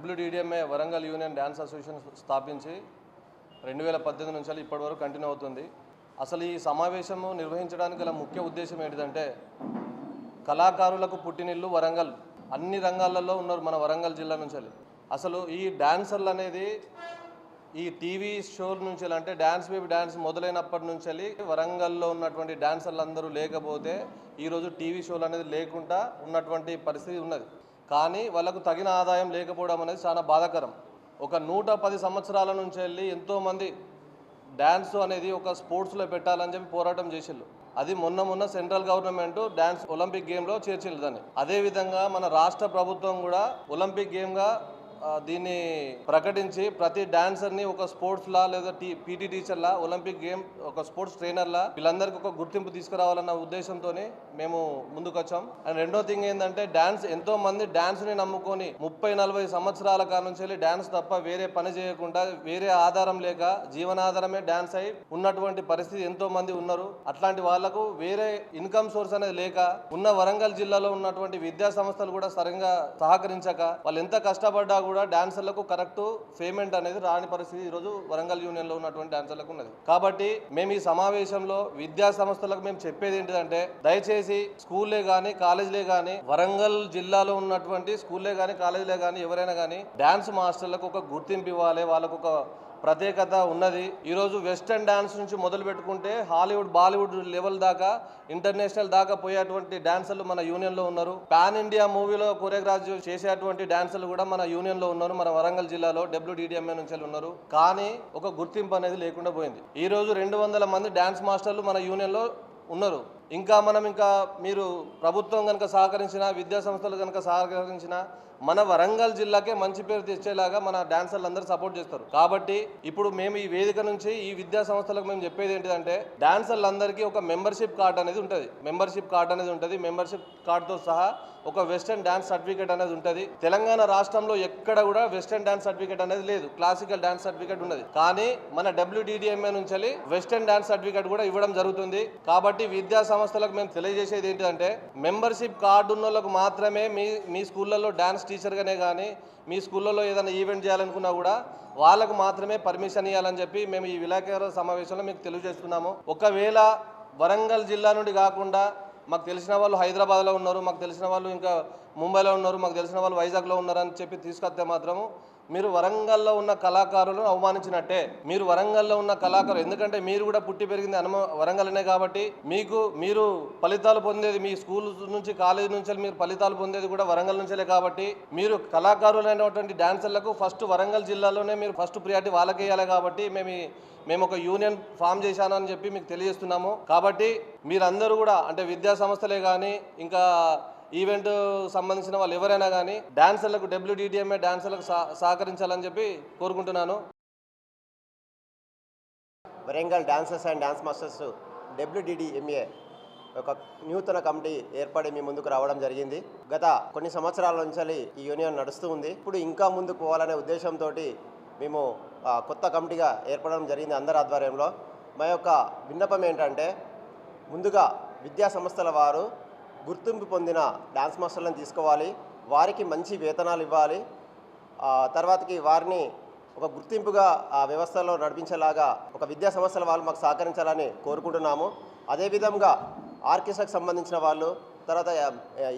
WDMA Warangal union dance association స్థాపించి రెండు వేల పద్దెనిమిది నుంచి ఇప్పటి వరకు కంటిన్యూ అవుతుంది. అసలు ఈ సమావేశము నిర్వహించడానికి గల ముఖ్య ఉద్దేశం ఏంటిదంటే కళాకారులకు పుట్టినిల్లు వరంగల్. అన్ని రంగాలలో ఉన్నారు మన వరంగల్ జిల్లా నుంచి అసలు ఈ డాన్సర్లు అనేది ఈ టీవీ షోల నుంచి అంటే డ్యాన్స్ బేబీ డ్యాన్స్ మొదలైనప్పటి నుంచి వరంగల్లో ఉన్నటువంటి డాన్సర్లు అందరూ లేకపోతే ఈరోజు టీవీ షోలు అనేది లేకుండా ఉన్నటువంటి పరిస్థితి ఉన్నది. కానీ వాళ్ళకు తగిన ఆదాయం లేకపోవడం అనేది చాలా బాధాకరం. ఒక నూట పది సంవత్సరాల నుంచి వెళ్ళి ఎంతోమంది డ్యాన్స్ అనేది ఒక స్పోర్ట్స్లో పెట్టాలని చెప్పి పోరాటం చేసిళ్ళు. అది మొన్న మొన్న సెంట్రల్ గవర్నమెంట్ డ్యాన్స్ ఒలింపిక్ గేమ్లో చేర్చింది దాన్ని. అదేవిధంగా మన రాష్ట్ర ప్రభుత్వం కూడా ఒలింపిక్ గేమ్గా దీన్ని ప్రకటించి ప్రతి డాన్సర్ని ఒక స్పోర్ట్స్లా లేదా టీ పీటీ టీచర్లా ఒలింపిక్ గేమ్ ఒక స్పోర్ట్స్ ట్రైనర్లా వీళ్ళందరికీ ఒక గుర్తింపు తీసుకురావాలన్న ఉద్దేశంతో మేము ముందుకు వచ్చాం అండ్ రెండో థింగ్ ఏంటంటే డాన్స్ ఎంతో మంది డాన్స్ని నమ్ముకొని ముప్పై నలభై సంవత్సరాల కాలం నుంచి వెళ్ళి డాన్స్ తప్ప వేరే పని చేయకుండా వేరే ఆధారం లేక జీవనాధారమే డాన్స్ అయి ఉన్నటువంటి పరిస్థితి ఎంతో మంది ఉన్నారు. అట్లాంటి వాళ్ళకు వేరే ఇన్కమ్ సోర్స్ అనేది లేక ఉన్న వరంగల్ జిల్లాలో ఉన్నటువంటి విద్యా సంస్థలు కూడా సరిగ్గా సహకరించక వాళ్ళు ఎంత కష్టపడ్డా కూడా డాన్సర్లకు కరెక్ట్ పేమెంట్ అనేది రాని పరిస్థితి ఈరోజు వరంగల్ యూనియన్లో ఉన్నటువంటి డాన్సర్లకు ఉన్నది. కాబట్టి మేము ఈ సమావేశంలో విద్యా సంస్థలకు మేము చెప్పేది ఏంటిదంటే దయచేసి స్కూల్లే కానీ కాలేజీలే కానీ వరంగల్ జిల్లాలో ఉన్నటువంటి స్కూల్లే కానీ కాలేజీలే కానీ ఎవరైనా కానీ డాన్స్ మాస్టర్లకు ఒక గుర్తింపు ఇవ్వాలి వాళ్ళకు ఒక ప్రత్యేకత ఉన్నది. ఈరోజు వెస్టర్న్ డ్యాన్స్ నుంచి మొదలు పెట్టుకుంటే హాలీవుడ్ బాలీవుడ్ లెవెల్ దాకా ఇంటర్నేషనల్ దాకా పోయేటువంటి డాన్సర్లు మన యూనియన్లో ఉన్నారు. పాన్ ఇండియా మూవీలో కొరియోగ్రాఫ్ చేసేటువంటి డాన్సర్లు కూడా మన యూనియన్లో ఉన్నారు. మన వరంగల్ జిల్లాలో డబ్ల్యూడిడిఎంఏ నుంచి ఉన్నారు. కానీ ఒక గుర్తింపు అనేది లేకుండా పోయింది. ఈరోజు రెండు వందల మంది డ్యాన్స్ మాస్టర్లు మన యూనియన్లో ఉన్నారు. ఇంకా మనం ఇంకా మీరు ప్రభుత్వం కనుక సహకరించిన విద్యా సంస్థలు కనుక సహకరించిన మన వరంగల్ జిల్లాకే మంచి పేరు తెచ్చేలాగా మన డాన్సర్లు అందరూ సపోర్ట్ చేస్తారు. కాబట్టి ఇప్పుడు మేము ఈ వేదిక నుంచి ఈ విద్యా సంస్థలకు మేము చెప్పేది ఏంటిదంటే డాన్సర్లందరికీ ఒక మెంబర్షిప్ కార్డ్ అనేది ఉంటుంది. మెంబర్షిప్ కార్డ్ అనేది ఉంటుంది. మెంబర్షిప్ కార్డుతో సహా ఒక వెస్టర్న్ డాన్స్ సర్టిఫికేట్ అనేది ఉంటుంది. తెలంగాణ రాష్ట్రంలో ఎక్కడ కూడా వెస్టర్న్ డాన్స్ సర్టిఫికేట్ అనేది లేదు. క్లాసికల్ డాన్స్ సర్టిఫికేట్ ఉన్నది. కానీ మన డబ్ల్యూడిడిఎంఏ నుంచి వెస్టర్న్ డాన్స్ సర్టిఫికేట్ కూడా ఇవ్వడం జరుగుతుంది. కాబట్టి విద్యా సంస్థలకు మేము తెలియజేసేది ఏంటంటే మెంబర్షిప్ కార్డు ఉన్న వాళ్ళకు మాత్రమే మీ మీ స్కూళ్ళల్లో డ్యాన్స్ టీచర్గానే కానీ మీ స్కూళ్ళలో ఏదైనా ఈవెంట్ చేయాలనుకున్నా కూడా వాళ్ళకు మాత్రమే పర్మిషన్ ఇవ్వాలని చెప్పి మేము ఈ విలేకరుల సమావేశంలో మీకు తెలియజేస్తున్నాము. ఒకవేళ వరంగల్ జిల్లా నుండి కాకుండా మాకు తెలిసిన వాళ్ళు హైదరాబాద్లో ఉన్నారు మాకు తెలిసిన వాళ్ళు ఇంకా ముంబైలో ఉన్నారు మాకు తెలిసిన వాళ్ళు వైజాగ్లో ఉన్నారు అని చెప్పి తీసుకొస్తే మాత్రము మీరు వరంగల్లో ఉన్న కళాకారులను అవమానించినట్టే. మీరు వరంగల్లో ఉన్న కళాకారులు ఎందుకంటే మీరు కూడా పుట్టి పెరిగింది అనుమ వరంగల్నే కాబట్టి మీకు మీరు ఫలితాలు పొందేది మీ స్కూల్ నుంచి కాలేజీ నుంచి మీరు ఫలితాలు పొందేది కూడా వరంగల్ నుంచే కాబట్టి మీరు కళాకారులైనటువంటి డాన్సర్లకు ఫస్ట్ వరంగల్ జిల్లాలోనే మీరు ఫస్ట్ ప్రియారిటీ వాళ్ళకేయాలి కాబట్టి మేము మేము ఒక యూనియన్ ఫామ్ చేశానని చెప్పి మీకు తెలియజేస్తున్నాము. కాబట్టి మీరందరూ కూడా అంటే విద్యా సంస్థలే కానీ ఇంకా ఈవెంట్ సంబంధించిన వాళ్ళు ఎవరైనా కానీ డాన్సర్లకు డబ్ల్యూడిడిఎంఏ డాన్సర్లకు సహ- సహకరించాలని చెప్పి కోరుకుంటున్నాను. Warangal dancers and dance masters WDDMA ఒక నూతన కమిటీ ఏర్పడి మీ ముందుకు రావడం జరిగింది. గత కొన్ని సంవత్సరాల నుంచి ఈ యూనియన్ నడుస్తూ ఉంది. ఇప్పుడు ఇంకా ముందుకు పోవాలనే ఉద్దేశంతో మేము కొత్త కమిటీగా ఏర్పడడం జరిగింది అందరి ఆధ్వర్యంలో. మా యొక్క విన్నపం ఏంటంటే ముందుగా విద్యా సంస్థల వారు గుర్తింపు పొందిన డ్యాన్స్ మాస్టర్లను తీసుకోవాలి. వారికి మంచి వేతనాలు ఇవ్వాలి. తర్వాతకి వారిని ఒక గుర్తింపుగా ఆ వ్యవస్థలో నడిపించేలాగా ఒక విద్యా సంస్థల వాళ్ళు మాకు సహకరించాలని కోరుకుంటున్నాము. అదేవిధంగా ఆర్కెస్ట్రాకి సంబంధించిన వాళ్ళు తర్వాత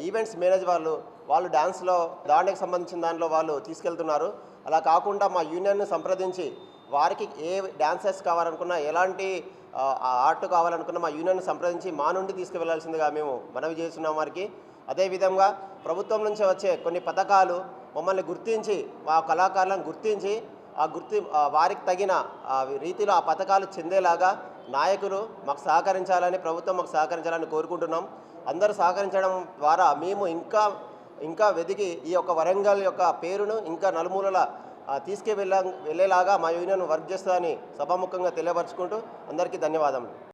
ఈవెంట్స్ మేనేజ్ వాళ్ళు వాళ్ళు డ్యాన్స్లో దాండకి సంబంధించిన దానిలో వాళ్ళు తీసుకెళ్తున్నారు. అలా కాకుండా మా యూనియన్ను సంప్రదించి వారికి ఏ డ్యాన్సెస్ కావాలనుకున్నా ఎలాంటి ఆ, ఆర్ట్ కావాలనుకున్న మా యూనియన్ సంప్రదించి మా నుండి తీసుకువెళ్ళాల్సిందిగా మేము మనవి చేస్తున్నాం వారికి. అదేవిధంగా ప్రభుత్వం నుంచి వచ్చే కొన్ని పథకాలు మమ్మల్ని గుర్తించి మా కళాకారులను గుర్తించి ఆ గుర్తి వారికి తగిన రీతిలో ఆ పథకాలు చెందేలాగా నాయకులు మాకు సహకరించాలని ప్రభుత్వం మాకు సహకరించాలని కోరుకుంటున్నాం. అందరూ సహకరించడం ద్వారా మేము ఇంకా ఇంకా వెతికి ఈ యొక్క వరంగల్ యొక్క పేరును ఇంకా నలుమూలల ఆ, తీసుకువెళ్ళ వెళ్ళేలాగా మా యూనియన్ వర్క్ చేస్తుందని సభాముఖంగా తెలియపరుచుకుంటూ అందరికీ ధన్యవాదములు.